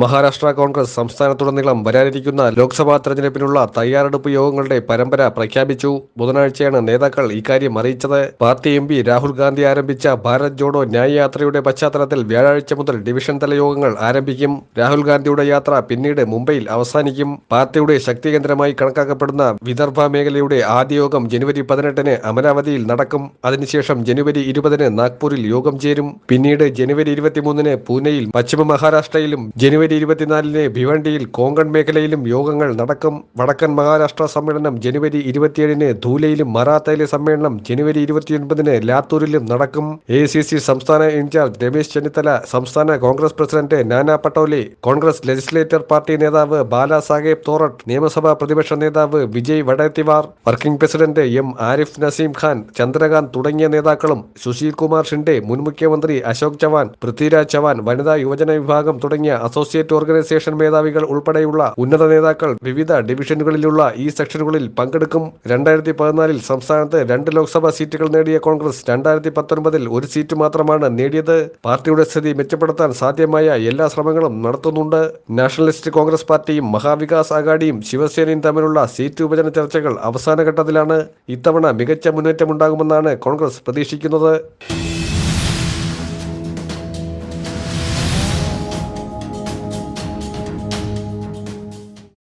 മഹാരാഷ്ട്ര കോൺഗ്രസ് സംസ്ഥാനത്തുടനീളം വരാനിരിക്കുന്ന ലോക്സഭാ തെരഞ്ഞെടുപ്പിനുള്ള തയ്യാറെടുപ്പ് യോഗങ്ങളുടെ പരമ്പര പ്രഖ്യാപിച്ചു. ബുധനാഴ്ചയാണ് നേതാക്കൾ ഇക്കാര്യം അറിയിച്ചത്. Party M P Rahul Gandhi ആരംഭിച്ച ഭാരത് ജോഡോ ന്യായ യാത്രയുടെ പശ്ചാത്തലത്തിൽ വ്യാഴാഴ്ച മുതൽ ഡിവിഷൻ തല യോഗങ്ങൾ ആരംഭിക്കും. രാഹുൽ ഗാന്ധിയുടെ യാത്ര പിന്നീട് മുംബൈയിൽ അവസാനിക്കും. പാർട്ടിയുടെ ശക്തി കേന്ദ്രമായി കണക്കാക്കപ്പെടുന്ന വിദർഭ മേഖലയുടെ ആദ്യ യോഗം ജനുവരി പതിനെട്ടിന് അമരാവതിയിൽ നടക്കും. അതിനുശേഷം ജനുവരി ഇരുപതിന് നാഗ്പൂരിൽ യോഗം ചേരും. പിന്നീട് ജനുവരി ഇരുപത്തിമൂന്നിന് പൂനെയിൽ പശ്ചിമ മഹാരാഷ്ട്രയിലും ജനുവരി ഇരുപത്തിനാലിന് ഭിവണ്ടിയിൽ കോങ്കൺ മേഖലയിലും യോഗങ്ങൾ നടക്കും. വടക്കൻ മഹാരാഷ്ട്ര സമ്മേളനം ജനുവരി ഇരുപത്തിയേഴിന് ധൂലയിലും മറാത്തയിലെ സമ്മേളനം ജനുവരി ഇരുപത്തിയൊൻപതിന് ലാത്തൂരിലും നടക്കും. എ സംസ്ഥാന ഇൻചാർജ് രമേശ് ചെന്നിത്തല സംസ്ഥാന Congress president Nana Patole Congress legislator party നേതാവ് ബാലാസാഹേബ് തോറട്ട് നിയമസഭാ പ്രതിപക്ഷ നേതാവ് Vijay Wadettiwar working president M Arif Naseem Khan Chandrakant തുടങ്ങിയ നേതാക്കളും സുശീൽ കുമാർ ഷിൻഡെ മുൻ മുഖ്യമന്ത്രി അശോക് ചവാൻ പൃഥ്വിരാജ് ചവാൻ വനിതാ യുവജന വിഭാഗം തുടങ്ങിയ അസോസിയേറ്റ് ഓർഗനൈസേഷൻ മേധാവികൾ ഉൾപ്പെടെയുള്ള ഉന്നത നേതാക്കൾ വിവിധ ഡിവിഷനുകളിലുള്ള ഈ സെക്ഷനുകളിൽ പങ്കെടുക്കും. രണ്ടായിരത്തി പതിനാലിൽ സംസ്ഥാനത്ത് രണ്ട് ലോക്സഭാ സീറ്റുകൾ നേടിയ കോൺഗ്രസ് രണ്ടായിരത്തി പത്തൊൻപതിൽ ഒരു സീറ്റ് മാത്രമാണ് നേടിയത്. പാർട്ടിയുടെ സ്ഥിതി മെച്ചപ്പെടുത്താൻ സാധ്യമായ എല്ലാ ശ്രമങ്ങളും നടത്തുന്നുണ്ട്. നാഷണലിസ്റ്റ് കോൺഗ്രസ് പാർട്ടിയും മഹാവികാസ് അഘാഡിയും ശിവസേനയും തമ്മിലുള്ള സീറ്റ് വിഭജന ചർച്ചകൾ അവസാന ഘട്ടത്തിലാണ് ഇത്തവണ മികച്ച മുന്നേറ്റമുണ്ടാകുമെന്നാണ് കോൺഗ്രസ് പ്രതീക്ഷിക്കുന്നത്.